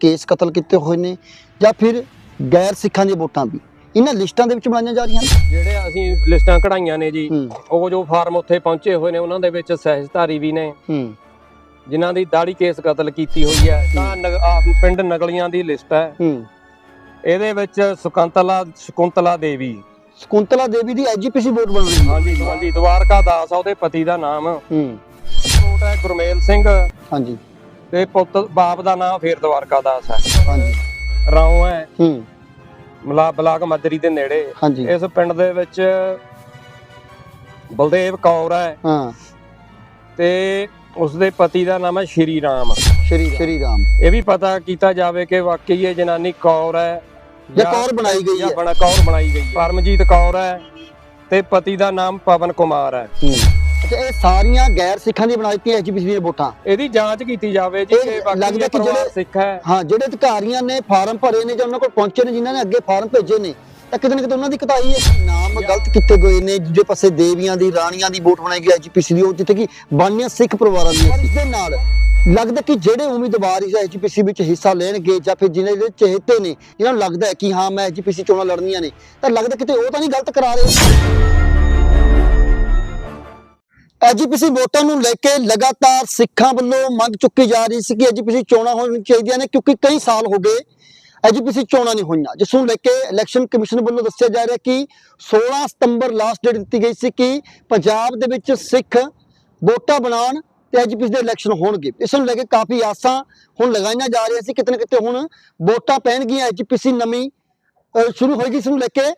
Case ਕਤਲ ਕੀਤੇ ਹੋਏ ਨੇ ਜਾਂ ਫਿਰ ਗੈਰ ਸਿੱਖਾਂ ਦੀਆਂ ਵੋਟਾਂ ਵੀ। ਇਹਨਾਂ ਲਿਸਟਾਂ ਦੇ ਵਿੱਚ ਬਣਾਈਆਂ ਜਾ ਰਹੀਆਂ ਨੇ। ਜਿਹੜੇ ਅਸੀਂ ਲਿਸਟਾਂ ਕਢਾਈਆਂ ਨੇ ਜੀ ਉਹ ਜੋ ਫਾਰਮ ਉੱਥੇ ਪਹੁੰਚੇ ਹੋਏ ਨੇ ਉਹਨਾਂ ਦੇ ਵਿੱਚ ਸਹਿਜਧਾਰੀ ਵੀ ਨੇ। ਜਿਨ੍ਹਾਂ ਦੀ ਦਾੜੀ ਕੇਸ ਕਤਲ ਕੀਤੀ ਹੋਈ ਹੈ ਤਾਂ ਪਿੰਡ ਨਗਲੀਆਂ ਦੀ ਲਿਸਟ ਹੈ। ਇਹਦੇ ਵਿੱਚ ਸੁਕੰਤਲਾ ਸ਼ਕੁੰਤਲਾ ਦੇਵੀ। ਸਕੁੰਤਲਾ ਦੇਵੀ ਦੀ ਐਜੀਪੀਸੀ ਵੋਟ ਬਣ ਰਹੀ ਹੈ। ਹਾਂਜੀ ਹਾਂਜੀ ਦਵਾਰਕਾ ਦਾਸ ਆ ਉਹਦੇ ਪਤੀ ਦਾ ਨਾਮ। ਹੂੰ। ਛੋਟਾ ਗੁਰਮੇਲ ਸਿੰਘ। ਹਾਂਜੀ। ਤੇ ਪੁੱਤ ਬਾਪ ਦਾ ਨਾਮ ਫੇਰ ਦਵਾਰਕਾ ਦਾਸ ਹੈ। ਹਾਂਜੀ। ਰਾਉ ਹੈ। ਹੂੰ। ਮਲਾ ਬਲਾਕ ਮੱਦਰੀ ਦੇ ਨੇੜੇ। ਹਾਂਜੀ। ਇਸ ਪਿੰਡ ਦੇ ਵਿੱਚ ਬਲਦੇਵ ਕੌਰ ਹੈ। ਹਾਂ। ਤੇ ਉਸ ਦੇ ਪਤੀ ਦਾ ਨਾਮ ਹੈ ਸ਼੍ਰੀ ਰਾਮ। ਸ਼੍ਰੀ ਸ਼੍ਰੀ ਰਾਮ। ਇਹ ਵੀ ਪਤਾ ਕੀਤਾ ਜਾਵੇ ਕਿ ਵਾਕਈ ਇਹ ਜਨਾਨੀ ਕੌਰ ਹੈ। ਜਾਂ ਕੌਰ ਬਣਾਈ ਗਈ ਜਾਂ ਹੈ। ਬਣਾ ਕੌਰ ਬਣਾਈ ਗਈ ਹੈ। ਪਰਮਜੀਤ ਕੌਰ ਹੈ ਤੇ ਪਤੀ ਦਾ ਨਾਮ ਪਵਨ ਕੁਮਾਰ ਹੈ। ਹੂੰ। ਇਹ ਸਾਰੀਆਂ ਗੈਰ ਸਿੱਖਾਂ ਦੀ ਬਣਾ ਦਿੱਤੀਆਂ ਐਜੀਪੀਸੀ ਦੀਆਂ ਵੋਟਾਂ। ਇਹਦੀ ਜਾਂਚ ਕੀਤੀ ਜਾਵੇ ਜੀ ਇਹ ਲੱਗਦਾ ਕਿ ਜਿਹੜੇ- ਸਿੱਖ ਹੈ। ਹਾਂ ਜਿਹੜੇ ਅਧਿਕਾਰੀਆਂ ਨੇ ਫਾਰਮ ਭਰੇ ਨੇ ਜਾਂ ਉਹਨਾਂ ਕੋਲ ਪਹੁੰਚੇ ਨੇ ਜਿਨ੍ਹਾਂ ਨੇ ਅੱਗੇ ਫਾਰਮ ਭੇਜੇ ਨੇ ਤਾਂ ਕਿਤੇ ਨਾ ਕਿਤੇ ਉਹਨਾਂ ਦੀ ਕਤਾਈ ਹੈ ਨਾਮ ਗਲਤ ਕੀਤੇ ਗਏ ਨੇ ਦੂਜੇ ਪਾਸੇ ਦੇਵੀਆਂ ਦੀ ਰਾਣੀਆਂ ਦੀ ਵੋਟ ਬਣਾਈ ਗਈ ਐਜੀਪੀਸੀ ਦੀ ਉਹ ਜਿੱਥੇ ਕਿ ਬਾਨੀਆਂ ਸਿੱਖ ਪਰਿਵਾਰਾਂ ਸੀ। ਇਸ ਦੇ ਨਾਲ ਲੱਗਦਾ ਕਿ ਜਿਹੜੇ ਉਮੀਦਵਾਰ ਇਸ ਐਜੀਪੀਸੀ ਵਿੱਚ ਹਿੱਸਾ ਲੈਣਗੇ ਜਾਂ ਫਿਰ ਜਿਹਨੇ ਜਿਹੜੇ ਚਹੇਤੇ ਨੇ ਜਿਹਨਾਂ ਨੂੰ ਲੱਗਦਾ ਹੈ ਕਿ ਹਾਂ ਮੈਂ ਐਜੀਪੀਸੀ ਚੋਣਾਂ ਲੜਨੀਆਂ ਨੇ ਤਾਂ ਲੱਗਦਾ ਕਿਤੇ ਉਹ ਤਾਂ ਨਹੀਂ ਗਲਤ ਕਰਾ ਰਹੇ। ਐਜੀਪੀਸੀ ਵੋਟਾਂ ਨੂੰ ਲੈ ਕੇ ਲਗਾਤਾਰ ਸਿੱਖਾਂ ਵੱਲੋਂ ਮੰਗ ਚੁੱਕੀ ਜਾ ਰਹੀ ਸੀ ਕਿ ਐਜੀਪੀਸੀ ਚੋਣਾਂ ਹੋਣੀਆਂ ਚਾਹੀਦੀਆਂ ਨੇ, ਕਿਉਂਕਿ ਕਈ ਸਾਲ ਹੋ ਗਏ ਐਜੀਪੀਸੀ ਚੋਣਾਂ ਨਹੀਂ ਹੋਈਆਂ। ਜਿਸ ਨੂੰ ਲੈ ਕੇ ਇਲੈਕਸ਼ਨ ਕਮਿਸ਼ਨ ਵੱਲੋਂ ਦੱਸਿਆ ਜਾ ਰਿਹਾ ਕਿ 16 ਸਤੰਬਰ ਲਾਸਟ ਡੇਟ ਦਿੱਤੀ ਗਈ ਸੀ ਕਿ ਪੰਜਾਬ ਦੇ ਵਿੱਚ ਸਿੱਖ ਵੋਟਾਂ ਬਣਾਉਣ ਤੇ ਐਜੀਪੀਸੀ ਦੇ ਇਲੈਕਸ਼ਨ ਹੋਣਗੇ। ਇਸ ਨੂੰ ਲੈ ਕੇ ਕਾਫੀ ਆਸਾਂ ਹੁਣ ਲਗਾਈਆਂ ਜਾ ਰਹੀਆਂ ਸੀ, ਕਿਤੇ ਨਾ ਕਿਤੇ ਹੁਣ ਵੋਟਾਂ ਪੈਣਗੀਆਂ ਐਜੀਪੀਸੀ ਨਵੀਂ ਸ਼ੁਰੂ ਹੋਏਗੀ। ਇਸ ਨੂੰ ਲੈ ਕੇ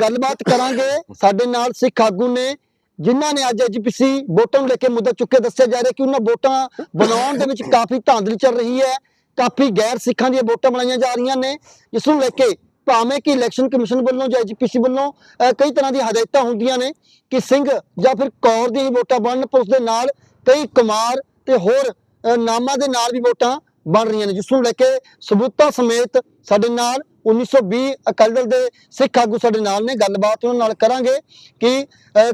ਗੱਲਬਾਤ ਕਰਾਂਗੇ। ਸਾਡੇ ਨਾਲ ਸਿੱਖ ਆਗੂ ਨੇ ਜਿਨ੍ਹਾਂ ਨੇ ਅੱਜ ਐਜੀਪੀਸੀ ਵੋਟਾਂ ਨੂੰ ਲੈ ਕੇ ਮੁੱਦਾ ਚੁੱਕੇ ਦੱਸਿਆ ਜਾ ਰਿਹਾ ਕਿ ਉਹਨਾਂ ਵੋਟਾਂ ਬਣਾਉਣ ਦੇ ਵਿੱਚ ਕਾਫੀ ਧਾਂਦਲੀ ਚੱਲ ਰਹੀ ਹੈ ਕਾਫੀ ਗੈਰ ਸਿੱਖਾਂ ਦੀਆਂ ਵੋਟਾਂ ਬਣਾਈਆਂ ਜਾ ਰਹੀਆਂ ਨੇ ਜਿਸ ਨੂੰ ਲੈ ਕੇ ਭਾਵੇਂ ਕਿ ਇਲੈਕਸ਼ਨ ਕਮਿਸ਼ਨ ਵੱਲੋਂ ਜਾਂ ਐਜੀਪੀਸੀ ਵੱਲੋਂ ਕਈ ਤਰ੍ਹਾਂ ਦੀਆਂ ਹਦਾਇਤਾਂ ਹੁੰਦੀਆਂ ਨੇ ਕਿ ਸਿੰਘ ਜਾਂ ਫਿਰ ਕੌਰ ਦੀਆਂ ਵੋਟਾਂ ਬਣਨ ਪਰ ਉਸ ਦੇ ਨਾਲ ਕਈ ਕੁਮਾਰ ਤੇ ਹੋਰ ਨਾਮਾਂ ਦੇ ਨਾਲ ਵੀ ਵੋਟਾਂ ਬਣ ਰਹੀਆਂ ਨੇ ਜਿਸ ਨੂੰ ਲੈ ਕੇ ਸਬੂਤਾਂ ਸਮੇਤ ਸਾਡੇ ਨਾਲ 1920 ਅਕਾਲੀ ਦਲ ਦੇ ਸਿੱਖ ਆਗੂ ਸਾਡੇ ਨਾਲ ਨੇ ਗੱਲਬਾਤ ਉਹਨਾਂ ਨਾਲ ਕਰਾਂਗੇ ਕਿ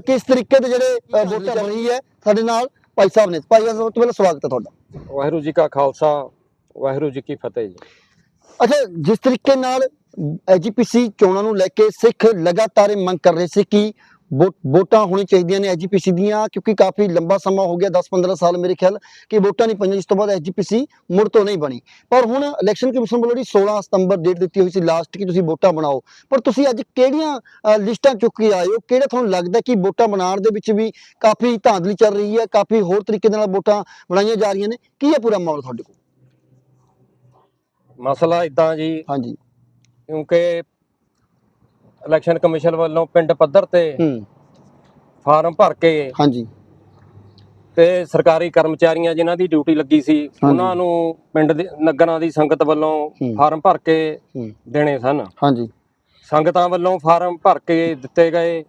ਕਿਸ ਤਰੀਕੇ ਦੇ ਜਿਹੜੇ ਵੋਟਾਂ ਬਣ ਹੈ ਸਾਡੇ ਨਾਲ ਭਾਈ ਸਾਹਿਬ ਨੇ। ਭਾਈ ਸਾਹਿਬ ਸਭ ਤੋਂ ਪਹਿਲਾਂ ਸਵਾਗਤ ਹੈ ਤੁਹਾਡਾ। ਵਾਹਿਗੁਰੂ ਜੀ ਕਾ ਖਾਲਸਾ ਵਾਹਿਗੁਰੂ ਜੀ ਕੀ ਫਤਿਹ ਜੀ। ਅੱਛਾ ਜਿਸ ਤਰੀਕੇ ਨਾਲ ਐਜੀਪੀਸੀ ਚੋਣਾਂ ਨੂੰ ਲੈ ਕੇ ਸਿੱਖ ਲਗਾਤਾਰ ਇਹ ਮੰਗ ਕਰ ਰਹੇ ਸੀ ਕਿ ਵੋਟਾਂ ਹੋਣੀ ਚਾਹੀਦੀਆਂ ਨੇ ਐਜੀਪੀਸੀ ਦੀਆਂ ਕਿਉਂਕਿ ਕਾਫੀ ਲੰਬਾ ਸਮਾਂ ਹੋ ਗਿਆ 10-15 ਸਾਲ ਮੇਰੇ ਖਿਆਲ ਕਿ ਵੋਟਾਂ ਨਹੀਂ ਪਈਆਂ ਜਿਸ ਤੋਂ ਬਾਅਦ ਐਜੀਪੀਸੀ ਮੁੜ ਤੋਂ ਨਹੀਂ ਬਣੀ। ਪਰ ਹੁਣ ਇਲੈਕਸ਼ਨ ਕਮਿਸ਼ਨ ਵੱਲੋਂ ਜਿਹੜੀ 16 ਸਤੰਬਰ ਡੇਟ ਦਿੱਤੀ ਹੋਈ ਸੀ ਲਾਸਟ ਕਿ ਤੁਸੀਂ ਵੋਟਾਂ ਬਣਾਓ। ਪਰ ਤੁਸੀਂ ਅੱਜ ਕਿਹੜੀਆਂ ਲਿਸਟਾਂ ਚੁੱਕ ਕੇ ਆਏ ਹੋ? ਕਿਹੜਾ ਤੁਹਾਨੂੰ ਲੱਗਦਾ ਕਿ ਵੋਟਾਂ ਬਣਾਉਣ ਦੇ ਵਿੱਚ ਵੀ ਕਾਫੀ ਧਾਂਦਲੀ ਚੱਲ ਰਹੀ ਹੈ ਕਾਫੀ ਹੋਰ ਤਰੀਕੇ ਦੇ ਨਾਲ ਵੋਟਾਂ ਬਣਾਈਆਂ ਜਾ ਰਹੀਆਂ ਨੇ? ਕੀ ਹੈ ਪੂਰਾ ਮਾਹੌਲ ਤੁਹਾਡੇ ਕੋਲ? ਮਸਲਾ ਇਦਾਂ ਜੀ ਹਾਂਜੀ। ਕਿਉਂਕਿ ਇਲੈਕਸ਼ਨ ਕਮਿਸ਼ਨ ਵੱਲੋਂ ਪਿੰਡ ਪੱਧਰ ਤੇ ਹੂੰ। ਫਾਰਮ ਭਰ ਕੇ ਹਾਂਜੀ। ਤੇ ਸਰਕਾਰੀ ਕਰਮਚਾਰੀਆਂ ਜਿਨ੍ਹਾਂ ਦੀ ਡਿਊਟੀ ਲੱਗੀ ਸੀ ਉਹਨਾਂ ਨੂੰ ਪਿੰਡ ਦੇ ਨਗਰਾਂ ਦੀ ਸੰਗਤ ਵੱਲੋਂ। ਫਾਰਮ ਭਰ ਕੇ ਦੇਣੇ ਸਨ। ਹਾਂਜੀ। ਸੰਗਤਾਂ ਵੱਲੋਂ ਫਾਰਮ ਭਰ ਕੇ ਦਿੱਤੇ ਗਏ।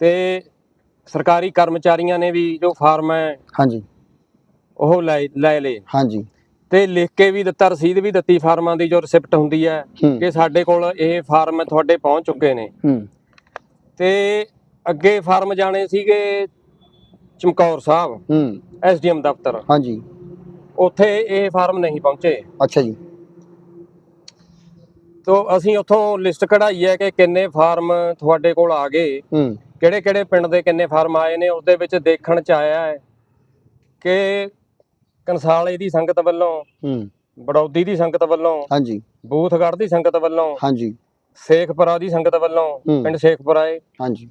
ਤੇ ਸਰਕਾਰੀ ਕਰਮਚਾਰੀਆਂ ਨੇ ਵੀ ਜੋ ਫਾਰਮ ਹੈ ਹਾਂਜੀ। ਉਹ ਲੈ ਲੈ ਲਏ। ਹਾਂਜੀ। ਤੇ ਲਿਖ ਕੇ ਵੀ ਦਿੱਤਾ ਰਸੀਦ ਵੀ ਦਿੱਤੀ ਫਾਰਮਾਂ ਦੀ ਜੋ ਰਿਸਿਪਟ ਹੁੰਦੀ ਹੈ ਕਿ ਸਾਡੇ ਕੋਲ ਇਹ ਫਾਰਮ ਤੁਹਾਡੇ ਪਹੁੰਚ ਚੁੱਕੇ ਨੇ। ਤੇ ਅੱਗੇ ਫਾਰਮ ਜਾਣੇ ਸੀਗੇ ਚਮਕੌਰ ਸਾਹਿਬ ਹੂੰ। ਐਸਡੀਐਮ ਦਫ਼ਤਰ। ਹਾਂਜੀ। ਉੱਥੇ ਇਹ ਫਾਰਮ ਨਹੀਂ ਪਹੁੰਚੇ। ਅੱਛਾ ਜੀ। ਤੋਂ ਅਸੀਂ ਉੱਥੋਂ ਲਿਸਟ ਕਢਾਈ ਹੈ ਕਿ ਕਿੰਨੇ ਫਾਰਮ ਤੁਹਾਡੇ ਕੋਲ ਆ ਗਏ। ਹੂੰ। ਕਿਹੜੇ ਕਿਹੜੇ ਪਿੰਡ ਦੇ ਕਿੰਨੇ ਫਾਰਮ ਆਏ ਨੇ ਉਸ ਦੇ ਵਿੱਚ ਦੇਖਣ ਚ ਆਇਆ ਹੈ ਕਿ ਕੰਸਾਲੇ ਦੀ ਸੰਗਤ ਵੱਲੋਂ ਹੂੰ। ਬੜੌਦੀ ਦੀ ਸੰਗਤ ਵੱਲੋਂ ਹਾਂਜੀ। ਬੂਥਗੜ੍ਹ ਦੀ ਸੰਗਤ ਵੱਲੋਂ ਹਾਂਜੀ। ਸੇਖਪੁਰਾ ਦੀ ਸੰਗਤ ਵੱਲੋਂ। ਪਿੰਡ ਸੇਖਪੁਰਾ ਏ। ਹਾਂਜੀ।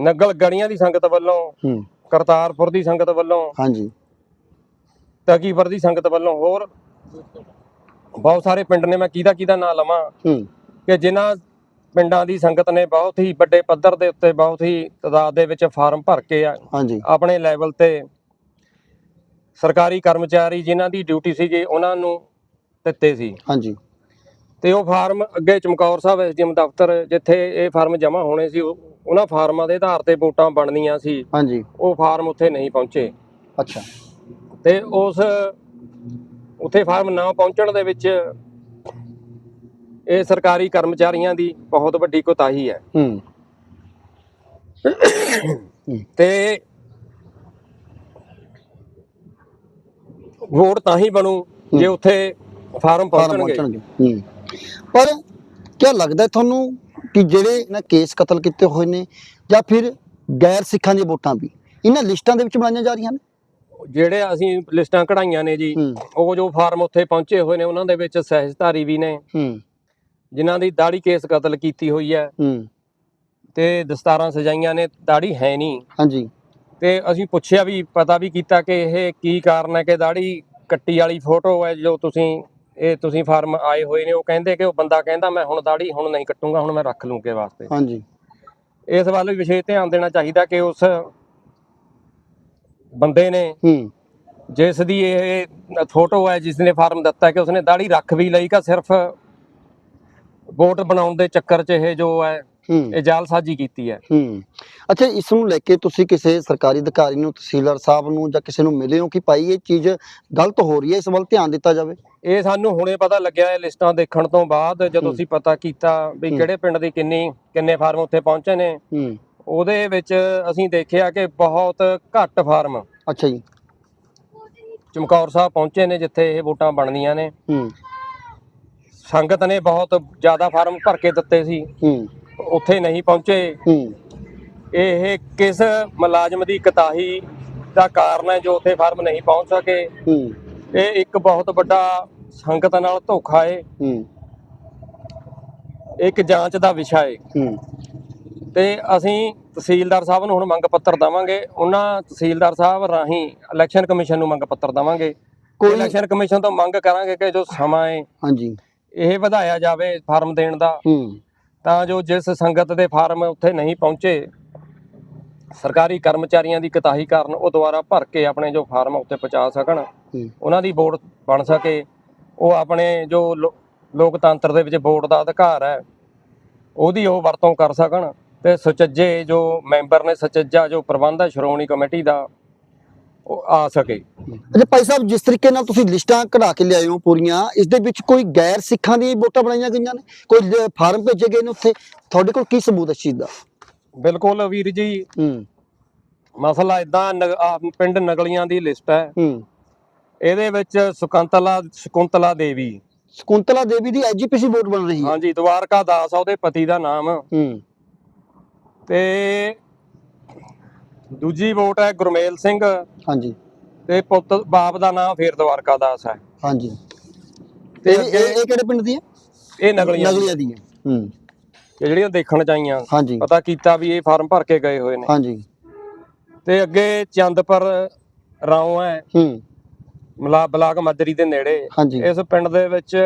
ਨਗਲ ਗੜੀਆਂ ਦੀ ਸੰਗਤ ਵੱਲੋਂ ਹੂੰ। ਕਰਤਾਰਪੁਰ ਦੀ ਸੰਗਤ ਵੱਲੋਂ ਹਾਂਜੀ। ਤਕੀਪੁਰ ਦੀ ਸੰਗਤ ਵੱਲੋਂ ਹੋਰ ਬਹੁਤ ਸਾਰੇ ਪਿੰਡ ਨੇ ਮੈਂ ਕਿਹਦਾ ਕਿਹਦਾ ਨਾਂ ਲਵਾਂ? ਹੂੰ। ਕਿ ਜਿਨ੍ਹਾਂ ਪਿੰਡਾਂ ਦੀ ਸੰਗਤ ਨੇ ਬਹੁਤ ਹੀ ਵੱਡੇ ਪੱਧਰ ਦੇ ਉੱਤੇ ਬਹੁਤ ਹੀ ਤਦਾਦ ਦੇ ਵਿੱਚ ਫਾਰਮ ਭਰ ਕੇ ਆ- ਆਪਣੇ ਲੈਵਲ ਤੇ ਸਰਕਾਰੀ ਕਰਮਚਾਰੀ ਜਿਨ੍ਹਾਂ ਦੀ ਡਿਊਟੀ ਸੀਗੀ ਉਹਨਾਂ ਨੂੰ ਦਿੱਤੇ ਸੀ। ਹਾਂਜੀ। ਤੇ ਉਹ ਫਾਰਮ ਅੱਗੇ ਚਮਕੌਰ ਸਾਹਿਬ ਐਸਡੀਐਮ ਦਫ਼ਤਰ ਜਿੱਥੇ ਇਹ ਫਾਰਮ ਜਮ੍ਹਾਂ ਹੋਣੇ ਸੀ ਉਹ- ਉਹਨਾਂ ਫਾਰਮਾਂ ਦੇ ਆਧਾਰ ਤੇ ਵੋਟਾਂ ਬਣਨੀਆਂ ਸੀ। ਹਾਂਜੀ। ਉਹ ਫਾਰਮ ਉੱਥੇ ਨਹੀਂ ਪਹੁੰਚੇ। ਅੱਛਾ। ਤੇ ਉਸ ਉੱਥੇ ਫਾਰਮ ਨਾ ਪਹੁੰਚਣ ਦੇ ਵਿੱਚ ਇਹ ਸਰਕਾਰੀ ਕਰਮਚਾਰੀਆਂ ਦੀ ਬਹੁਤ ਵੱਡੀ ਕੋਤਾਹੀ ਹੈ। ਹੂੰ। ਤੇ ਵੋਟ ਤਾਂ ਹੀ ਬਣੂ ਜੇ ਉੱਥੇ ਫਾਰਮ ਪਹੁੰਚਣਗੇ। ਪਰ ਕੀ ਲੱਗਦਾ ਤੁਹਾਨੂੰ ਕਿ ਜਿਹੜੇ ਨਾ ਕੇਸ ਕਤਲ ਕੀਤੇ ਹੋਏ ਨੇ ਜਾਂ ਫਿਰ ਗੈਰ ਸਿੱਖਾਂ ਦੀਆਂ ਵੋਟਾਂ ਵੀ ਇਹਨਾਂ ਲਿਸਟਾਂ ਦੇ ਵਿੱਚ ਬਣਾਈਆਂ ਜਾ ਰਹੀਆਂ ਨੇ? ਜਿਹੜੇ ਅਸੀਂ ਲਿਸਟਾਂ ਕਢਾਈਆਂ ਨੇ ਜੀ ਉਹ ਜੋ ਫਾਰਮ ਉੱਥੇ ਪਹੁੰਚੇ ਹੋਏ ਨੇ ਉਹਨਾਂ ਦੇ ਵਿੱਚ ਸਹਿਜਧਾਰੀ ਵੀ ਨੇ। ਜਿਨ੍ਹਾਂ ਦੀ ਦਾੜੀ ਕੇਸ ਕਤਲ ਕੀਤੀ ਹੋਈ ਹੂੰ। ਤੇ ਦਸਤਾਰਾਂ ਸਜਾਈਆਂ ਨੇ ਦਾੜੀ ਹੈ ਨਹੀਂ। ਹਾਂਜੀ। ਤੇ ਅਸੀਂ ਪੁੱਛਿਆ ਵੀ ਪਤਾ ਵੀ ਕੀਤਾ ਕਿ ਇਹ ਕੀ ਕਾਰਨ ਹੈ ਕਿ ਦਾੜੀ ਕੱਟੀ ਵਾਲੀ ਫੋਟੋ ਹੈ ਜੋ ਤੁਸੀਂ ਇਹ ਤੁਸੀਂ ਫਾਰਮ ਆਏ ਹੋਏ ਨੇ ਉਹ ਕਹਿੰਦੇ ਕਿ ਉਹ ਬੰਦਾ ਕਹਿੰਦਾ ਮੈਂ ਹੁਣ ਦਾੜੀ ਹੁਣ ਨਹੀਂ ਕੱਟੂੰਗਾ ਹੁਣ ਮੈਂ ਰੱਖ ਲੂੰਗੇ ਵਾਸਤੇ। ਹਾਂਜੀ। ਇਸ ਵੱਲ ਵੀ ਵਿਸ਼ੇਸ਼ ਧਿਆਨ ਦੇਣਾ ਚਾਹੀਦਾ ਕਿ ਉਸ ਬੰਦੇ ਨੇ ਹੂੰ। ਜਿਸ ਦੀ ਇਹ ਫੋਟੋ ਹੈ ਜਿਸ ਨੇ ਫਾਰਮ ਦਿੱਤਾ ਕਿ ਉਸਨੇ ਦਾੜੀ ਰੱਖ ਵੀ ਲਈ ਕਿ ਸਿਰਫ ਵੋਟ ਬਣਾਉਣ ਦੇ ਚੱਕਰ 'ਚ ਇਹ ਜੋ ਹੈ ਹੂੰ ਇਹ ਜਾਲਸਾਜ਼ੀ ਕੀਤੀ ਹੈ। ਹੂੰ। ਅੱਛਾ ਇਸ ਨੂੰ ਲੈ ਕੇ ਤੁਸੀਂ ਕਿਸੇ ਸਰਕਾਰੀ ਅਧਿਕਾਰੀ ਨੂੰ ਤਹਿਸੀਲਦਾਰ ਸਾਹਿਬ ਨੂੰ ਜਾਂ ਕਿਸੇ ਨੂੰ ਮਿਲੇ ਹੋ ਕਿ ਭਾਈ ਇਹ ਚੀਜ਼ ਗਲਤ ਹੋ ਰਹੀ ਹੈ ਇਸ ਵੱਲ ਧਿਆਨ ਦਿੱਤਾ ਜਾਵੇ? ਇਹ ਸਾਨੂੰ ਹੁਣੇ ਪਤਾ ਲੱਗਿਆ ਇਹ ਲਿਸਟਾਂ ਦੇਖਣ ਤੋਂ ਬਾਅਦ ਜਦੋਂ। ਅਸੀਂ ਪਤਾ ਕੀਤਾ ਵੀ। ਕਿਹੜੇ ਪਿੰਡ ਦੀ ਕਿੰਨੀ ਕਿੰਨੇ ਫਾਰਮ ਉੱਥੇ ਪਹੁੰਚੇ ਨੇ। ਹੂੰ। ਉਹਦੇ ਵਿੱਚ ਅਸੀਂ ਦੇਖਿਆ ਕਿ ਬਹੁਤ ਘੱਟ ਫਾਰਮ ਅੱਛਾ ਜੀ। ਚਮਕੌਰ ਸਾਹਿਬ ਪਹੁੰਚੇ ਨੇ ਜਿੱਥੇ ਇਹ ਵੋਟਾਂ ਬਣਨੀਆਂ ਨੇ। ਹੂੰ। ਸੰਗਤ ਨੇ ਬਹੁਤ ਜ਼ਿਆਦਾ ਫਾਰਮ ਭਰ ਕੇ ਦਿੱਤੇ ਸੀ। ਹੂੰ। ਉੱਥੇ ਨਹੀਂ ਪਹੁੰਚੇ। ਹੂੰ। ਇਹ ਕਿਸ ਮੁਲਾਜ਼ਮ ਦੀ ਕਤਾਹੀ ਦਾ ਕਾਰਨ ਹੈ ਜੋ ਉੱਥੇ ਫਾਰਮ ਨਹੀਂ ਪਹੁੰਚ ਸਕੇ? ਹੂੰ। ਇਹ ਇੱਕ ਬਹੁਤ ਵੱਡਾ ਸੰਗਤ ਨਾਲ ਧੋਖਾ ਹੈ। ਹੂੰ ਇੱਕ ਜਾਂਚ ਦਾ ਵਿਸ਼ਾ ਹੈ ਹੂੰ। ਤੇ ਅਸੀਂ ਤਹਿਸੀਲਦਾਰ ਸਾਹਿਬ ਨੂੰ ਹੁਣ ਮੰਗ ਪੱਤਰ ਦਵਾਂਗੇ। ਉਹਨਾਂ ਤਹਿਸੀਲਦਾਰ ਸਾਹਿਬ ਰਾਹੀਂ ਇਲੈਕਸ਼ਨ ਕਮਿਸ਼ਨ ਨੂੰ ਮੰਗ ਪੱਤਰ ਦਵਾਂਗੇ। ਕੋਈ ਇਲੈਕਸ਼ਨ ਕਮਿਸ਼ਨ ਤੋਂ ਮੰਗ ਕਰਾਂਗੇ ਕਿ ਜੋ ਸਮਾਂ ਹੈ ਹਾਂਜੀ। ਇਹ ਵਧਾਇਆ ਜਾਵੇ ਫਾਰਮ ਦੇਣ ਦਾ। ਹੂੰ। ਤਾਂ ਜੋ ਜਿਸ ਸੰਗਤ ਦੇ ਫਾਰਮ ਉੱਥੇ ਨਹੀਂ ਪਹੁੰਚੇ ਸਰਕਾਰੀ ਕਰਮਚਾਰੀਆਂ ਦੀ ਕਤਾਹੀ ਕਾਰਨ ਉਹ ਦੁਬਾਰਾ ਭਰ ਕੇ ਆਪਣੇ ਜੋ ਫਾਰਮ ਉੱਤੇ ਪਹੁੰਚਾ ਸਕਣ ਉਹਨਾਂ ਦੀ ਵੋਟ ਬਣ ਸਕੇ। ਉਹ ਆਪਣੇ ਜੋ ਲੋਕਤੰਤਰ ਦੇ ਵਿੱਚ ਵੋਟ ਦਾ ਅਧਿਕਾਰ ਹੈ ਉਹਦੀ ਉਹ ਵਰਤੋਂ ਕਰ ਸਕਣ ਤੇ ਸੁਚੱਜੇ ਜੋ ਮੈਂਬਰ ਨੇ ਸੁਚੱਜਾ ਜੋ ਪ੍ਰਬੰਧ ਹੈ ਸ਼੍ਰੋਮਣੀ ਕਮੇਟੀ ਦਾ ਆ ਸਕੇ। ਅੱਛਾ ਭਾਈ ਸਾਹਿਬ ਜਿਸ ਤਰੀਕੇ ਨਾਲ ਤੁਸੀਂ ਲਿਸਟਾਂ ਕਢਾ ਕੇ ਲਿਆਏ ਹੋ ਪੂਰੀਆਂ ਇਸ ਦੇ ਵਿੱਚ ਕੋਈ ਗੈਰ ਸਿੱਖਾਂ ਦੀ ਵੋਟਾਂ ਬਣਾਈਆਂ ਗਈਆਂ ਨੇ? ਕੋਈ ਫਾਰਮ ਭੇਜੇ ਗਏ ਨੇ ਉੱਥੇ? ਤੁਹਾਡੇ ਕੋਲ ਕੀ ਸਬੂਤ ਹੈ ਇਸ ਚੀਜ਼ ਦਾ? ਬਿਲਕੁਲ ਵੀਰ ਜੀ। ਮਸਲਾ ਇਦਾਂ ਪਿੰਡ ਨਗਲੀਆਂ ਦੀ ਲਿਸਟ ਹੈ। ਇਹਦੇ ਵਿੱਚ ਸੁਕੰਤਲਾ ਸ਼ਕੁੰਤਲਾ ਦੇਵੀ। ਸਕੁੰਤਲਾ ਦੇਵੀ ਦੀ ਐਜੀਪੀਸੀ ਵੋਟ ਬਣ ਰਹੀ ਹੈ। ਹਾਂਜੀ ਦਵਾਰਕਾ ਦਾਸ ਆ ਉਹਦੇ ਪਤੀ ਦਾ ਨਾਮ। ਤੇ ਦੂਜੀ ਵੋਟ ਹੈ ਗੁਰਮੇਲ ਸਿੰਘ। ਹਾਂਜੀ। ਤੇ ਪੁੱਤ ਬਾਪ ਦਾ ਨਾਮ ਫੇਰ ਦਵਾਰਕਾ ਦਾਸ ਹੈ। ਹਾਂਜੀ। ਤੇ ਇਹ ਇਹ ਕਿਹੜੇ ਪਿੰਡ ਦੀ ਹੈ? ਇਹ ਨਗਲੀਆਂ ਨਗਲੀਆਂ ਦੀ ਹੈ। ਹੂੰ। ਇਹ ਜਿਹੜੀਆਂ ਦੇਖਣ ਚਾਹੀਆਂ ਹਾਂਜੀ। ਪਤਾ ਕੀਤਾ ਵੀ ਇਹ ਫਾਰਮ ਭਰ ਕੇ ਗਏ ਹੋਏ ਨੇ। ਹਾਂਜੀ। ਤੇ ਅੱਗੇ ਚੰਦਪੁਰ ਰਾਉ ਹੈ। ਹੂੰ। ਮਲਾ ਬਲਾਕ ਮੱਦਰੀ ਦੇ ਨੇੜੇ। ਇਸ ਪਿੰਡ ਦੇ ਵਿੱਚ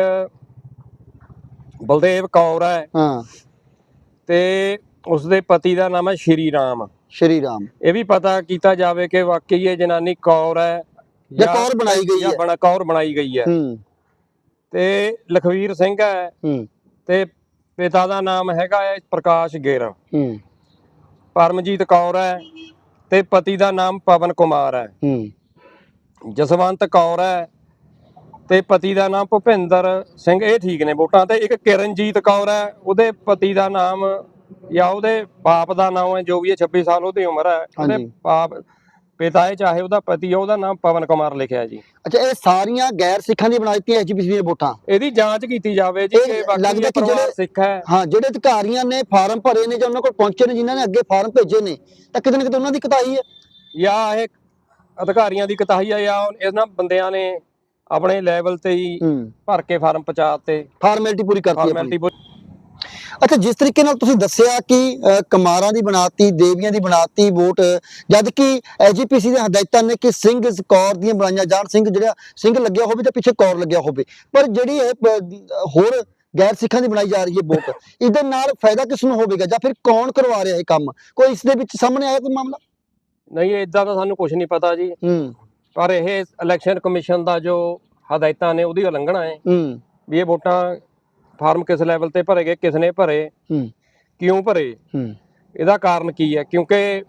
ਬਲਦੇਵ ਕੌਰ ਹੈ। ਹਾਂ। ਤੇ ਉਸ ਦੇ ਪਤੀ ਦਾ ਨਾਮ ਹੈ ਸ਼੍ਰੀ ਰਾਮ। ਸ਼੍ਰੀ ਰਾਮ। ਇਹ ਵੀ ਪਤਾ ਕੀਤਾ ਜਾਵੇ ਕਿ ਵਾਕਈ ਇਹ ਜਨਾਨੀ ਕੌਰ ਹੈ ਜਾਂ ਕੌਰ ਬਣਾਈ ਗਈ ਜਾਂ ਹੈ। ਬਣਾ ਕੌਰ ਬਣਾਈ ਗਈ ਹੈ। ਹੂੰ। ਤੇ ਲਖਵੀਰ ਸਿੰਘ ਹੈ ਹੂੰ। ਤੇ ਪਿਤਾ ਦਾ ਨਾਮ ਹੈਗਾ ਹੈ ਪ੍ਰਕਾਸ਼ ਗੇਰ। ਹੂੰ। ਪਰਮਜੀਤ ਕੌਰ ਹੈ ਤੇ ਪਤੀ ਦਾ ਨਾਮ ਪਵਨ ਕੁਮਾਰ ਹੈ। ਹੂੰ। ਜਸਵੰਤ ਕੌਰ ਹੈ ਤੇ ਪਤੀ ਦਾ ਨਾਮ ਭੁਪਿੰਦਰ ਸਿੰਘ ਇਹ ਠੀਕ ਨੇ ਵੋਟਾਂ ਤੇ। ਇੱਕ ਕਿਰਨਜੀਤ ਕੌਰ ਹੈ ਉਹਦੇ ਪਤੀ ਦਾ ਨਾਮ ਜਾਂ ਉਹਦੇ ਬਾਪ ਦਾ ਨਾਮ ਹੈ ਜੋ ਵੀ ਹੈ 26 ਸਾਲ ਉਹਦੀ ਉਮਰ ਹੈ। ਉਹਦੇ। ਬਾਪ ਪਿਤਾ ਹੈ ਚਾਹੇ ਉਹਦਾ ਪਤੀ ਹੈ ਉਹਦਾ ਨਾਮ ਪਵਨ ਕੁਮਾਰ ਲਿਖਿਆ ਜੀ। ਅੱਛਾ ਇਹ ਸਾਰੀਆਂ ਗੈਰ ਸਿੱਖਾਂ ਦੀ ਬਣਾ ਦਿੱਤੀਆਂ ਐਜੀਪੀਸੀ ਦੀਆਂ ਵੋਟਾਂ? ਇਹਦੀ ਜਾਂਚ ਕੀਤੀ ਜਾਵੇ ਜੀ ਕਿ ਲੱਗਦਾ ਕਿ ਜਿਹੜੇ- ਸਿੱਖ ਹੈ। ਹਾਂ ਜਿਹੜੇ ਅਧਿਕਾਰੀਆਂ ਨੇ ਫਾਰਮ ਭਰੇ ਨੇ ਜਾਂ ਉਹਨਾਂ ਕੋਲ ਪਹੁੰਚੇ ਨੇ ਜਿਨ੍ਹਾਂ ਨੇ ਅੱਗੇ ਫਾਰਮ ਭੇਜੇ ਨੇ ਤਾਂ ਕਿਤੇ ਨਾ ਕਿਤੇ ਉਹਨਾਂ ਦੀ ਕਤਾਈ ਹੈ। ਜਾਂ ਇਹ ਅਧਿਕਾਰੀਆਂ ਦੀ ਕਤਾਹੀ ਹੈ ਜਾਂ ਇਹਨਾਂ ਬੰਦਿਆਂ ਨੇ ਆਪਣੇ ਲੈਵਲ ਤੇ ਹੀ ਹੂੰ। ਭਰ ਕੇ ਫਾਰਮ ਪਹੁੰਚਾ ਤੇ ਫਾਰਮੈਲਿਟੀ ਪੂਰੀ ਕਰਤੀ ਫਾਰਮੈਲਿਟੀ ਅੱਛਾ ਜਿਸ ਤਰੀਕੇ ਨਾਲ ਤੁਸੀਂ ਦੱਸਿਆ ਕਿ ਕਮਾਰਾਂ ਦੀ ਬਣਾਤੀ ਦੇਵੀਆਂ ਦੀ ਬਣਾਤੀ ਵੋਟ ਜਦ ਕਿ ਐਜੀਪੀਸੀ ਦੇ ਹਦਾਇਤਾਂ ਨੇ ਕਿ ਸਿੰਘ ਕੌਰ ਦੀਆਂ ਬਣਾਈਆਂ ਜਾਣ ਸਿੰਘ ਜਿਹੜਾ ਸਿੰਘ ਲੱਗਿਆ ਹੋਵੇ ਜਾਂ ਪਿੱਛੇ ਕੌਰ ਲੱਗਿਆ ਹੋਵੇ। ਪਰ ਜਿਹੜੀ ਇਹ ਹੋਰ ਗੈਰ ਸਿੱਖਾਂ ਦੀ ਬਣਾਈ ਜਾ ਰਹੀ ਹੈ ਵੋਟ ਇਹਦੇ ਨਾਲ ਫਾਇਦਾ ਕਿਸ ਨੂੰ ਹੋਵੇਗਾ ਜਾਂ ਫਿਰ ਕੌਣ ਕਰਵਾ ਰਿਹਾ ਇਹ ਕੰਮ? ਕੋਈ ਇਸ ਦੇ ਵਿੱਚ ਸਾਹਮਣੇ ਆਇਆ ਕੋਈ ਮਾਮਲਾ? ਨਹੀਂ ਇਦਾਂ ਦਾ ਸਾਨੂੰ ਕੁਝ ਨਹੀਂ ਪਤਾ ਜੀ। ਪਰ ਇਹ ਇਲੈਕਸ਼ਨ ਕਮਿਸ਼ਨ ਦਾ ਜੋ ਹਦਾਇਤਾਂ ਨੇ ਉਹਦੀ ਉਲੰਘਣਾ ਹੂੰ। ਵੀ ਇਹ ਵੋਟਾਂ ਫਾਰਮ ਕਿਸ ਲੈਵਲ ਤੇ ਭਰੇ ਗਏ ਕਿਸ ਨੇ ਭਰੇ ਹੂੰ। ਕਿਉਂ ਭਰੇ? ਹੂੰ। ਇਹਦਾ ਕਾਰਨ ਕੀ ਹੈ? ਕਿਉਂਕਿ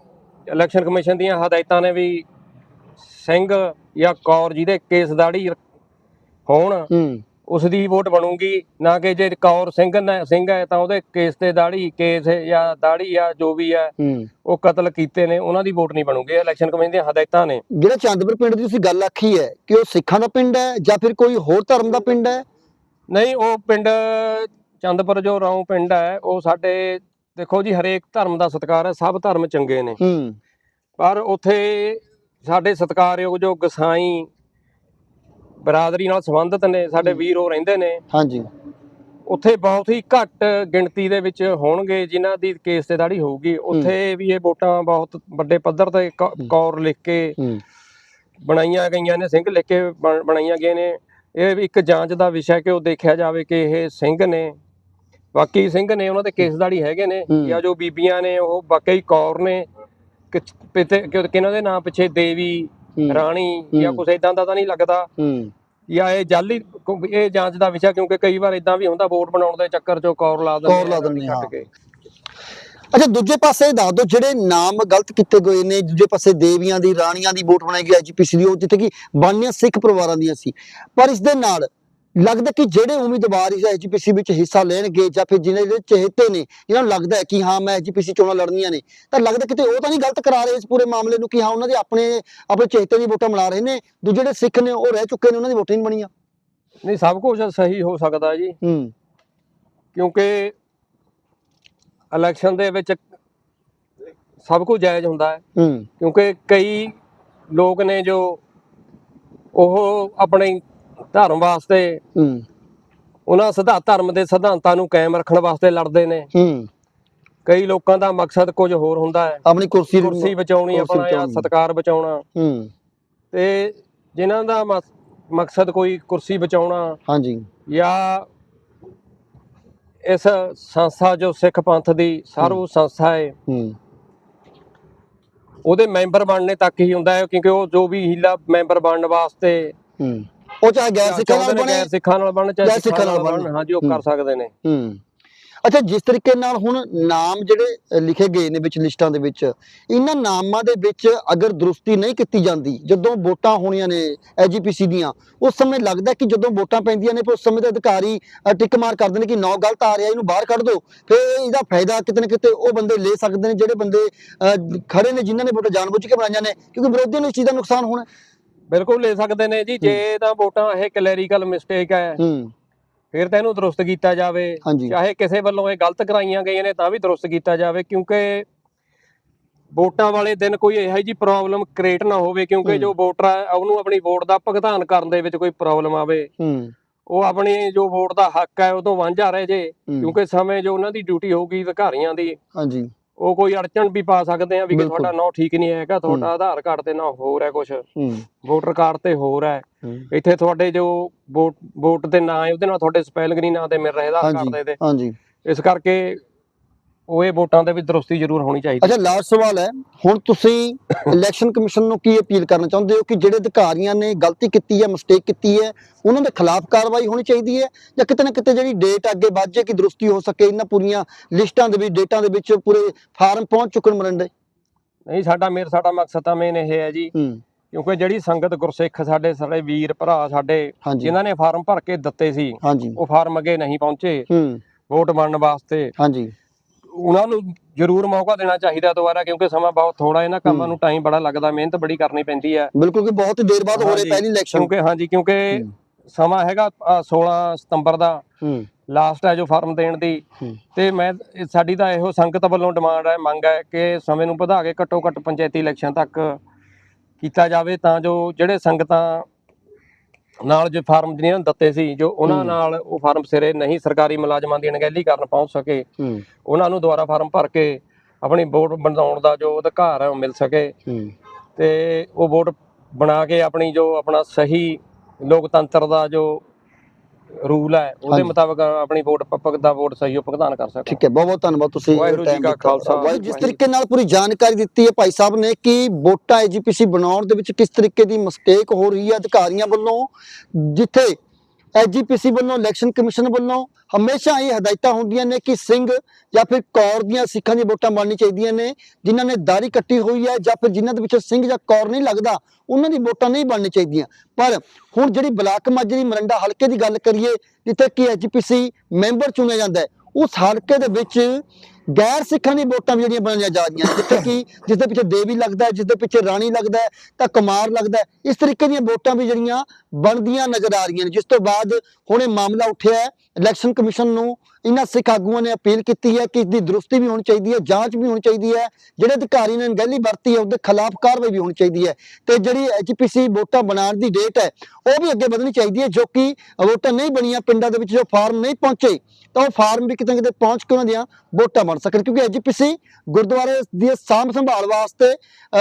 ਇਲੈਕਸ਼ਨ ਕਮਿਸ਼ਨ ਦੀਆਂ ਹਦਾਇਤਾਂ ਨੇ ਵੀ ਸਿੰਘ ਜਾਂ ਕੌਰ ਜਿਹਦੇ ਕੇਸ ਦਾੜੀ ਹੋਣ ਹੂੰ। ਉਸ ਦੀ ਵੋਟ ਬਣੂਗੀ ਨਾ ਕਿ ਜੇ ਕੌਰ ਸਿੰਘ ਨੇ ਸਿੰਘ ਹੈ ਤਾਂ ਉਹਦੇ ਕੇਸ ਤੇ ਦਾੜੀ ਕੇਸ ਜਾਂ ਦਾੜੀ ਆ ਜੋ ਵੀ ਹੂੰ ਉਹ ਕਤਲ ਕੀਤੇ ਨੇ ਉਹਨਾਂ ਦੀ ਵੋਟ ਨਹੀਂ ਬਣੂਗੀ ਇਲੈਕਸ਼ਨ ਕਮਿਸ਼ਨ ਦੀਆਂ ਹਦਾਇਤਾਂ ਨੇ। ਜਿਹੜਾ ਚੰਦਪੁਰ ਪਿੰਡ ਦੀ ਤੁਸੀਂ ਗੱਲ ਆਖੀ ਹੈ ਕਿ ਉਹ ਸਿੱਖਾਂ ਦਾ ਪਿੰਡ ਹੈ ਜਾਂ ਫਿਰ ਕੋਈ ਹੋਰ ਧਰਮ ਦਾ ਪਿੰਡ ਹੈ? ਨਹੀਂ ਉਹ ਪਿੰਡ ਚੰਦਪੁਰ ਜੋ ਰਾਉ ਪਿੰਡ ਹੈ ਉਹ ਸਾਡੇ ਦੇਖੋ ਜੀ ਹਰੇਕ ਧਰਮ ਦਾ ਸਤਿਕਾਰ ਹੈ ਸਭ ਧਰਮ ਚੰਗੇ ਨੇ। ਹੂੰ। ਪਰ ਉੱਥੇ ਸਾਡੇ ਸਤਿਕਾਰਯੋਗ ਜੋ ਗਸਾਈ ਬਰਾਦਰੀ ਨਾਲ ਸੰਬੰਧਿਤ ਨੇ ਸਾਡੇ ਵੀਰ ਉਹ ਰਹਿੰਦੇ ਨੇ। ਹਾਂਜੀ। ਉੱਥੇ ਬਹੁਤ ਹੀ ਘੱਟ ਗਿਣਤੀ ਦੇ ਵਿੱਚ ਹੋਣਗੇ ਜਿਨ੍ਹਾਂ ਦੀ ਕੇਸ ਤੇ ਦਾੜੀ ਹੋਊਗੀ। ਉੱਥੇ ਵੀ ਇਹ ਵੋਟਾਂ ਬਹੁਤ ਵੱਡੇ ਪੱਧਰ ਤੇ। ਕੌਰ ਲਿਖ ਕੇ ਬਣਾਈਆਂ ਗਈਆਂ ਨੇ ਸਿੰਘ ਲਿਖ ਕੇ ਬਣ- ਬਣਾਈਆਂ ਗਈਆਂ ਨੇ। ਇਹ ਇੱਕ ਜਾਂਚ ਦਾ ਵਿਸ਼ਾ ਕਿ ਉਹ ਦੇਖਿਆ ਜਾਵੇ ਕਿ ਇਹ ਸਿੰਘ ਨੇ ਬਾਕੀ ਸਿੰਘ ਨੇ ਉਹਨਾਂ ਦੇ ਕੇਸ ਦਾੜੀ ਹੈਗੇ ਨੇ ਹੂੰ। ਜਾਂ ਜੋ ਬੀਬੀਆਂ ਨੇ ਉਹ ਵਾਕਈ ਕੌਰ ਨੇ ਕਿ ਪਿਤੇ ਕਿ ਕਿਹਨਾਂ ਦੇ ਨਾਂ ਪਿੱਛੇ ਦੇਵੀ ਹੂੰ, ਰਾਣੀ ਜਾਂ ਹੂੰ। ਕੁਝ ਇਦਾਂ ਦਾ ਤਾਂ ਨਹੀਂ ਲੱਗਦਾ ਹੂੰ ਜਾਂ ਇਹ ਜਾਲੀ ਇਹ ਜਾਂਚ ਦਾ ਵਿਸ਼ਾ ਕਿਉਂਕਿ ਕਈ ਵਾਰ ਇਦਾਂ ਵੀ ਹੁੰਦਾ ਵੋਟ ਬਣਾਉਣ ਦੇ ਚੱਕਰ 'ਚ ਕੌਰ ਲਾ ਦਿੰਦੇ ਕੌਰ ਲਾ ਦਿੰਦੇ ਕੇ। ਅੱਛਾ ਦੂਜੇ ਪਾਸੇ ਦੱਸ ਦਿਓ ਜਿਹੜੇ ਨਾਮ ਗਲਤ ਕੀਤੇ ਗਏ ਨੇ ਦੂਜੇ ਪਾਸੇ ਦੇਵੀਆਂ ਦੀ ਰਾਣੀਆਂ ਦੀ ਵੋਟ ਬਣਾਈ ਗਈ ਐਜੀਪੀਸੀ ਦੀ ਉਹ ਜਿੱਥੇ ਕਿ ਬਾਨੀਆਂ ਸਿੱਖ ਪਰਿਵਾਰਾਂ ਦੀਆਂ ਸੀ। ਪਰ ਇਸ ਦੇ ਨਾਲ ਲੱਗਦਾ ਕਿ ਜਿਹੜੇ ਉਮੀਦਵਾਰ ਇਸ ਐਜੀਪੀਸੀ ਵਿੱਚ ਹਿੱਸਾ ਲੈਣਗੇ ਜਾਂ ਫਿਰ ਜਿਹਨਾਂ ਦੇ ਚਹੇਤੇ ਨੇ ਜਿਹਨਾਂ ਨੂੰ ਲੱਗਦਾ ਹੈ ਕਿ ਹਾਂ ਮੈਂ ਐਜੀਪੀਸੀ ਚੋਣਾਂ ਲੜਨੀਆਂ ਨੇ ਤਾਂ ਲੱਗਦਾ ਕਿਤੇ ਉਹ ਤਾਂ ਨਹੀਂ ਗਲਤ ਕਰਾ ਰਹੇ ਇਸ ਪੂਰੇ ਮਾਮਲੇ ਨੂੰ ਕਿ ਹਾਂ ਉਹਨਾਂ ਦੇ ਆਪਣੇ ਆਪਣੇ ਚਹੇਤੇ ਦੀ ਵੋਟਾਂ ਬਣਾ ਰਹੇ ਨੇ ਦੂਜੇ ਜਿਹੜੇ ਸਿੱਖ ਨੇ ਉਹ ਰਹਿ ਚੁੱਕੇ ਨੇ ਉਹਨਾਂ ਦੀ ਵੋਟਾਂ ਨਹੀਂ ਬਣੀਆਂ। ਨਹੀਂ ਸਭ ਕੁਝ ਸਹੀ ਹੋ ਸਕਦਾ ਜੀ। ਹੂੰ। ਕਿਉਂਕਿ ਇਲੈਕਸ਼ਨ ਦੇ ਵਿੱਚ ਸਭ ਕੁਝ ਜਾਇਜ਼ ਹੁੰਦਾ ਹੈ। ਹੂੰ। ਕਿਉਂਕਿ ਕਈ ਲੋਕ ਨੇ ਜੋ ਉਹ ਆਪਣੇ ਧਰਮ ਵਾਸਤੇ ਹੂੰ। ਉਹਨਾਂ ਸਿਧਾ ਧਰਮ ਦੇ ਸਿਧਾਂਤਾਂ ਨੂੰ ਕਾਇਮ ਰੱਖਣ ਵਾਸਤੇ ਲੜਦੇ ਨੇ। ਹੂੰ। ਕਈ ਲੋਕਾਂ ਦਾ ਮਕਸਦ ਕੁਝ ਹੋਰ ਹੁੰਦਾ ਹੈ। ਆਪਣੀ ਕੁਰਸੀ ਕੁਰਸੀ ਬਚਾਉਣੀ ਆਪਣਾ। ਸਤਕਾਰ ਬਚਾਉਣਾ। ਹੂੰ। ਤੇ ਜਿਨ੍ਹਾਂ ਦਾ ਮਕਸਦ ਕੋਈ ਕੁਰਸੀ ਬਚਾਉਣਾ ਹਾਂਜੀ। ਜਾਂ ਇਸ ਸੰਸਥਾ ਜੋ ਸਿੱਖ ਪੰਥ ਦੀ ਸਰਵ ਸੰਸਥਾ ਹੈ ਹੂੰ। ਉਹਦੇ ਮੈਂਬਰ ਬਣਨੇ ਤੱਕ ਹੀ ਹੁੰਦਾ ਹੈ ਕਿਉਂਕਿ ਉਹ ਜੋ ਵੀ ਹੀਲਾ ਮੈਂਬਰ ਬਣਨ ਵਾਸਤੇ ਹੂੰ। ਉਹ ਚਾਹੇ ਗੈਰ ਸਿੱਖਾਂ ਨਾਲ ਬਣੇ ਸਿੱਖਾਂ ਨਾਲ ਬਣਨ ਜਾਂ ਚਾਹੇ ਸਿੱਖਾਂ ਨਾਲ ਬਣਨ। ਹਾਂਜੀ ਉਹ। ਕਰ ਸਕਦੇ ਨੇ। ਹੂੰ। ਅੱਛਾ ਜਿਸ ਤਰੀਕੇ ਨਾਲ ਹੁਣ ਨਾਮ ਜਿਹੜੇ ਲਿਖੇ ਗਏ ਨੇ ਵਿੱਚ ਲਿਸਟਾਂ ਦੇ ਵਿੱਚ ਇਹਨਾਂ ਨਾਮਾਂ ਦੇ ਵਿੱਚ ਅਗਰ ਦਰੁਸਤੀ ਨਹੀਂ ਕੀਤੀ ਜਾਂਦੀ ਜਦੋਂ ਵੋਟਾਂ ਹੋਣੀਆਂ ਨੇ ਐਜੀਪੀਸੀ ਦੀਆਂ ਉਸ ਸਮੇਂ ਲੱਗਦਾ ਕਿ ਜਦੋਂ ਵੋਟਾਂ ਪੈਂਦੀਆਂ ਨੇ ਫਿਰ ਉਸ ਸਮੇਂ ਦੇ ਅਧਿਕਾਰੀ ਟਿਕ ਮਾਰ ਕਰਦੇ ਨੇ ਕਿ ਨੌ ਗਲਤ ਆ ਰਿਹਾ ਇਹਨੂੰ ਬਾਹਰ ਕੱਢ ਦਿਓ ਫਿਰ ਇਹਦਾ ਫਾਇਦਾ ਕਿਤੇ ਨਾ ਕਿਤੇ ਉਹ ਬੰਦੇ ਲੈ ਸਕਦੇ ਨੇ ਜਿਹੜੇ ਬੰਦੇ ਖੜੇ ਨੇ ਜਿਨ੍ਹਾਂ ਨੇ ਵੋਟਾਂ ਜਾਣਬੁੱਝ ਕੇ ਬਣਾਈਆਂ ਨੇ ਕਿਉਂਕਿ ਵਿਰੋਧੀਆਂ ਨੂੰ ਇਸ ਚੀਜ਼ ਦਾ ਨੁਕਸਾਨ ਹੋਣਾ। ਬਿਲਕੁਲ ਲੈ ਸਕਦੇ ਨੇ ਜੀ ਜੇ ਤਾਂ ਵੋਟਾਂ ਇਹ ਕਲੈਰੀਕਲ ਮਿਸਟੇਕ ਹੂੰ। ਫਿਰ ਤਾਂ ਇਹਨੂੰ ਦਰੁਸਤ ਕੀਤਾ ਜਾਵੇ। ਹਾਂਜੀ। ਚਾਹੇ ਕਿਸੇ ਵੱਲੋਂ ਇਹ ਗਲਤ ਕਰਾਈਆਂ ਗਈਆਂ ਨੇ ਤਾਂ ਵੀ ਦਰੁਸਤ ਕੀਤਾ ਜਾਵੇ ਕਿਉਂਕਿ ਵੋਟਾਂ ਵਾਲੇ ਦਿਨ ਕੋਈ ਇਹੋ ਜਿਹੀ ਪ੍ਰੋਬਲਮ ਕ੍ਰੀਏਟ ਨਾ ਹੋਵੇ ਕਿਉਂਕਿ ਹੂੰ। ਜੋ ਵੋਟਰ ਹੈ ਉਹਨੂੰ ਆਪਣੀ ਵੋਟ ਦਾ ਭੁਗਤਾਨ ਕਰਨ ਦੇ ਵਿੱਚ ਕੋਈ ਪ੍ਰੋਬਲਮ ਆਵੇ। ਹੂੰ। ਉਹ ਆਪਣੀ ਜੋ ਵੋਟ ਦਾ ਹੱਕ ਹੈ ਉਹ ਤੋਂ ਵਾਂਝਾ ਰਹੇ ਜੇ ਹੂੰ, ਕਿਉਂਕਿ ਸਮੇਂ ਜੋ ਉਹਨਾਂ ਦੀ ਡਿਊਟੀ ਹੋਊਗੀ ਅਧਿਕਾਰੀਆਂ ਦੀ। ਹਾਂਜੀ। ਉਹ ਕੋਈ ਅੜਚਣ ਵੀ ਪਾ ਸਕਦੇ ਆ ਵੀ ਕਿ। ਤੁਹਾਡਾ ਨਾਂ ਠੀਕ ਨਹੀਂ ਹੈਗਾ ਤੁਹਾਡਾ ਆਧਾਰ ਕਾਰਡ ਤੇ ਨਾਂ ਹੋਰ ਹੈ ਕੁਝ ਵੋਟਰ ਕਾਰਡ ਤੇ ਹੋਰ ਹੈ। ਇੱਥੇ ਤੁਹਾਡੇ ਜੋ ਵੋਟ ਵੋਟ ਦੇ ਨਾਂ ਹੈ ਉਹਦੇ ਨਾਲ ਤੁਹਾਡੇ ਸਪੈਲਿੰਗ ਨਹੀਂ ਨਾਂ ਤੇ ਮਿਲ ਰਹੇ ਆਧਾਰ ਕਾਰਡ ਦੇ ਤੇ। ਹਾਂਜੀ। ਇਸ ਕਰਕੇ ਉਹ ਇਹ ਵੋਟਾਂ ਦੇ ਵੀ ਦਰੁਸਤੀ ਜ਼ਰੂਰ ਹੋਣੀ ਚਾਹੀਦੀ ਅੱਛਾ ਲਾਸਟ ਸਵਾਲ ਹੈ। ਹੁਣ ਤੁਸੀਂ ਇਲੈਕਸ਼ਨ ਕਮਿਸ਼ਨ ਨੂੰ ਕੀ ਅਪੀਲ ਕਰਨਾ ਚਾਹੁੰਦੇ ਹੋ ਕਿ ਜਿਹੜੇ ਅਧਿਕਾਰੀਆਂ ਨੇ ਗਲਤੀ ਕੀਤੀ ਹੈ ਮਿਸਟੇਕ ਕੀਤੀ ਹੈ ਉਹਨਾਂ ਦੇ ਖਿਲਾਫ ਕਾਰਵਾਈ ਹੋਣੀ ਚਾਹੀਦੀ ਹੈ ਜਾਂ ਕਿਤੇ ਨਾ ਕਿਤੇ ਜਿਹੜੀ ਡੇਟ ਅੱਗੇ ਵੱਧ ਜੇ ਕਿ ਦਰੁਸਤੀ ਹੋ ਸਕੇ ਇਹਨਾਂ ਪੂਰੀਆਂ ਲਿਸਟਾਂ ਦੇ ਵਿੱਚ ਡੇਟਾਂ ਦੇ ਵਿੱਚ ਪੂਰੇ ਫਾਰਮ ਪਹੁੰਚ ਚੁੱਕਣ ਮਰੰਡੇ ਨਹੀਂ ਸਾਡਾ ਮੇਰ ਸਾਡਾ ਮਕਸਦ ਤਾਂ ਮੇਨ ਇਹ ਹੈ ਜੀ। ਕਿਉਂਕਿ ਜਿਹੜੀ ਸੰਗਤ ਗੁਰਸਿੱਖ ਸਾਡੇ ਸਾਰੇ ਵੀਰ ਭਰਾ ਸਾਡੇ ਜਿਨ੍ਹਾਂ ਨੇ ਫਾਰਮ ਭਰ ਕੇ ਦਿੱਤੇ ਸੀ ਉਹ ਫਾਰਮ ਅੱਗੇ ਨਹੀਂ ਪਹੁੰਚੇ। ਵੋਟ ਬਣਨ ਵਾਸਤੇ। ਹਾਂਜੀ। ਉਹਨਾਂ ਨੂੰ ਜ਼ਰੂਰ ਮੌਕਾ ਦੇਣਾ ਚਾਹੀਦਾ ਦੁਬਾਰਾ ਕਿਉਂਕਿ ਸਮਾਂ ਬਹੁਤ ਥੋੜਾ ਇਹਨਾਂ ਕੰਮਾਂ। ਨੂੰ ਟਾਈਮ ਬੜਾ ਲੱਗਦਾ ਮਿਹਨਤ ਬੜੀ ਕਰਨੀ ਪੈਂਦੀ ਹੈ ਬਿਲਕੁਲ ਕਿ ਬਹੁਤ ਦੇਰ ਬਾਅਦ ਹੋ ਰਹੇ ਪਹਿਲੀ ਇਲੈਕਸ਼ਨ ਕਿਉਂਕਿ ਹਾਂਜੀ ਕਿਉਂਕਿ। ਸਮਾਂ ਹੈਗਾ ਅ, 16 ਸਤੰਬਰ ਦਾ ਲਾਸਟ ਹੈ ਜੋ ਫਾਰਮ ਦੇਣ ਦੀ। ਤੇ ਮੈਂ ਸਾਡੀ ਤਾਂ ਇਹੋ ਸੰਗਤ ਵੱਲੋਂ ਡਿਮਾਂਡ ਹੈ ਮੰਗ ਹੈ ਕਿ ਸਮੇਂ ਨੂੰ ਵਧਾ ਕੇ ਘੱਟੋ ਘੱਟ ਪੰਚਾਇਤੀ ਇਲੈਕਸ਼ਨ ਤੱਕ ਕੀਤਾ ਜਾਵੇ ਤਾਂ ਜੋ ਜਿਹੜੇ ਸੰਗਤਾਂ ਨਾਲ ਜੋ ਫਾਰਮ ਜਿਹਨਾਂ ਨੂੰ ਦਿੱਤੇ ਸੀ ਜੋ ਉਹਨਾਂ। ਨਾਲ ਉਹ ਫਾਰਮ ਸਿਰੇ ਨਹੀਂ ਸਰਕਾਰੀ ਮੁਲਾਜ਼ਮਾਂ ਦੀ ਅਣਗਹਿਲੀ ਕਰਨ ਪਹੁੰਚ ਸਕੇ। ਉਹਨਾਂ ਨੂੰ ਦੁਬਾਰਾ ਫਾਰਮ ਭਰ ਕੇ ਆਪਣੀ ਵੋਟ ਬਣਾਉਣ ਦਾ ਜੋ ਅਧਿਕਾਰ ਹੈ ਉਹ ਮਿਲ ਸਕੇ। ਤੇ ਉਹ ਵੋਟ ਬਣਾ ਕੇ ਆਪਣੀ ਜੋ ਆਪਣਾ ਸਹੀ ਲੋਕਤੰਤਰ ਦਾ ਜੋ ਰੂਲ ਹੈ ਉਹਦੇ। ਮੁਤਾਬਕ ਆਪਣੀ ਵੋਟ ਦਾ ਵੋਟ ਸਹੀ ਉਹ ਭੁਗਤਾਨ ਕਰ ਸਕਣ ਠੀਕ ਹੈ ਬਹੁਤ ਬਹੁਤ ਧੰਨਵਾਦ ਤੁਸੀਂ ਵਾਹਿਗੁਰੂ ਜੀ ਕਾ। ਖਾਲਸਾ, ਵਾਹਿਗੁਰੂ ਜਿਸ। ਤਰੀਕੇ ਨਾਲ ਪੂਰੀ ਜਾਣਕਾਰੀ ਦਿੱਤੀ ਹੈ ਭਾਈ ਸਾਹਿਬ ਨੇ ਕਿ ਵੋਟਾਂ ਐਜੀਪੀਸੀ ਬਣਾਉਣ ਦੇ ਵਿੱਚ ਕਿਸ ਤਰੀਕੇ ਦੀ ਮਿਸਟੇਕ ਹੋ ਰਹੀ ਹੈ ਅਧਿਕਾਰੀਆਂ ਵੱਲੋਂ ਜਿੱਥੇ ਐਜੀਪੀਸੀ ਵੱਲੋਂ, ਇਲੈਕਸ਼ਨ ਕਮਿਸ਼ਨ ਵੱਲੋਂ ਹਮੇਸ਼ਾ ਇਹ ਹਦਾਇਤਾਂ ਹੁੰਦੀਆਂ ਨੇ ਕਿ ਸਿੰਘ ਜਾਂ ਫਿਰ ਕੌਰ ਦੀਆਂ ਸਿੱਖਾਂ ਦੀਆਂ ਵੋਟਾਂ ਬਣਨੀ ਚਾਹੀਦੀਆਂ ਨੇ, ਜਿਨ੍ਹਾਂ ਨੇ ਦਾੜੀ ਕੱਟੀ ਹੋਈ ਹੈ ਜਾਂ ਫਿਰ ਜਿਨ੍ਹਾਂ ਦੇ ਵਿੱਚੋਂ ਸਿੰਘ ਜਾਂ ਕੌਰ ਨਹੀਂ ਲੱਗਦਾ, ਉਹਨਾਂ ਦੀ ਵੋਟਾਂ ਨਹੀਂ ਬਣਨੀ ਚਾਹੀਦੀਆਂ। ਪਰ ਹੁਣ ਜਿਹੜੀ ਬਲਾਕ ਮਾਜਰੀ ਮਰੰਡਾ ਹਲਕੇ ਦੀ ਗੱਲ ਕਰੀਏ, ਜਿੱਥੇ ਕਿ ਐਜੀਪੀਸੀ ਮੈਂਬਰ ਚੁਣਿਆ ਜਾਂਦਾ ਹੈ, ਉਸ ਹਲਕੇ ਦੇ ਵਿੱਚ ਗੈਰ ਸਿੱਖਾਂ ਦੀ ਵੋਟਾਂ ਵੀ ਜਿਹੜੀਆਂ ਬਣਾਈਆਂ ਜਾ ਰਹੀਆਂ ਨੇ। ਜਿੱਥੇ ਕਿ ਜਿਸ ਦੇ ਪਿੱਛੇ ਦੇਵੀ ਲੱਗਦਾ ਹੈ, ਜਿਸ ਦੇ ਪਿੱਛੇ ਰਾਣੀ ਲੱਗਦਾ ਹੈ, ਤਾਂ ਕੁਮਾਰ ਲੱਗਦਾ ਹੈ। ਇਸ ਤਰੀਕੇ ਦੀਆਂ ਵੋਟਾਂ ਵੀ ਜਿਹੜੀਆਂ ਬਣਦੀਆਂ ਨਜ਼ਰ ਆ ਰਹੀਆਂ ਨੇ। ਜਿਸ ਤੋਂ ਬਾਅਦ ਹੁਣ ਇਹ ਮਾਮਲਾ ਉੱਠਿਆ ਹੈ ਇਲੈਕਸ਼ਨ ਕਮਿਸ਼ਨ ਨੂੰ ਇਹਨਾਂ ਸਿੱਖ ਆਗੂਆਂ ਨੇ ਅਪੀਲ ਕੀਤੀ ਹੈ ਕਿ ਇਸ ਦੀ ਦਰੁਸਤੀ ਵੀ ਹੋਣੀ ਚਾਹੀਦੀ ਹੈ, ਜਾਂਚ ਵੀ ਹੋਣੀ ਚਾਹੀਦੀ ਹੈ, ਜਿਹੜੇ ਅਧਿਕਾਰੀ ਨੇ ਅਣਗਹਿਲੀ ਵਰਤੀ ਹੈ, ਉਹਦੇ ਖਿਲਾਫ ਕਾਰਵਾਈ ਵੀ ਹੋਣੀ ਚਾਹੀਦੀ ਹੈ ਤੇ ਜਿਹੜੀ ਐਚਪੀਸੀ ਵੋਟਾਂ ਬਣਾਉਣ ਦੀ ਡੇਟ ਹੈ, ਉਹ ਵੀ ਅੱਗੇ ਵਧਣੀ ਚਾਹੀਦੀ ਹੈ, ਜੋ ਕਿ ਵੋਟਾਂ ਨਹੀਂ ਬਣੀਆਂ ਪਿੰਡਾਂ ਦੇ ਵਿੱਚ, ਜੋ ਫਾਰਮ ਨਹੀਂ ਪਹੁੰਚੇ, ਤਾਂ ਉਹ ਫਾਰਮ ਵੀ ਕਿਤੇ ਨਾ ਕਿਤੇ ਪਹੁੰਚ ਕੇ ਉਹਨਾਂ ਦੀਆਂ ਵੋਟਾਂ ਬਣ ਸਕਣ, ਕਿਉਂਕਿ ਐਚਪੀਸੀ ਗੁਰਦੁਆਰੇ ਦੀ ਸਾਂਭ ਸੰਭਾਲ ਵਾਸਤੇ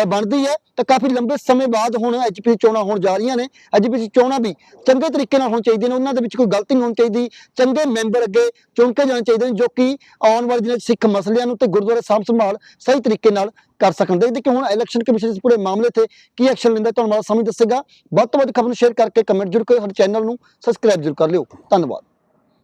ਬਣਦੀ ਹੈ, ਤਾਂ ਕਾਫੀ ਲੰਬੇ ਸਮੇਂ ਬਾਅਦ ਹੁਣ ਐਚਪੀਸੀ ਚੋਣਾਂ ਹੋਣ ਜਾ ਰਹੀਆਂ ਨੇ ਐਚਪੀਸੀ ਚੋਣਾਂ ਵੀ ਚੰਗੇ ਤਰੀਕੇ ਨਾਲ ਹੋਣ ਚਾਹੀਦੀਆਂ ਨੇ, ਉਹਨਾਂ ਦੇ ਵਿੱਚ ਕੋਈ ਗਲਤੀ ਨਹੀਂ ਹੋਣੀ ਚਾਹੀਦੀ ਚੰਗੇ ਮੈਂਬਰ ਅੱਗੇ ਚੁਣ ਕੇ ਜਾਣੇ ਚਾਹੀਦੇ ਨੇ, ਜੋ ਕਿ ਆਉਣ ਵਾਲੇ ਦਿਨਾਂ 'ਚ ਸਿੱਖ ਮਸਲਿਆਂ ਨੂੰ ਤੇ ਗੁਰਦੁਆਰੇ ਸਾਂਭ ਸੰਭਾਲ ਸਹੀ ਤਰੀਕੇ ਨਾਲ ਕਰ ਸਕਣ ਦੇਖਦੇ ਕਿ ਹੁਣ ਇਲੈਕਸ਼ਨ ਕਮਿਸ਼ਨ ਇਸ ਪੂਰੇ ਮਾਮਲੇ ਤੇ ਕੀ ਐਕਸ਼ਨ ਲੈਂਦਾ ਤੁਹਾਨੂੰ ਮਾੜਾ ਸਮਝ ਦੱਸੇਗਾ। ਵੱਧ ਤੋਂ ਵੱਧ ਖਬਰ ਨੂੰ ਸ਼ੇਅਰ ਕਰਕੇ ਕਮੈਂਟ ਜ਼ਰੂਰ ਕਰੋ ਸਾਡੇ ਚੈਨਲ ਨੂੰ ਸਬਸਕ੍ਰਾਈਬ ਜ਼ਰੂਰ ਕਰ ਲਿਓ। ਧੰਨਵਾਦ।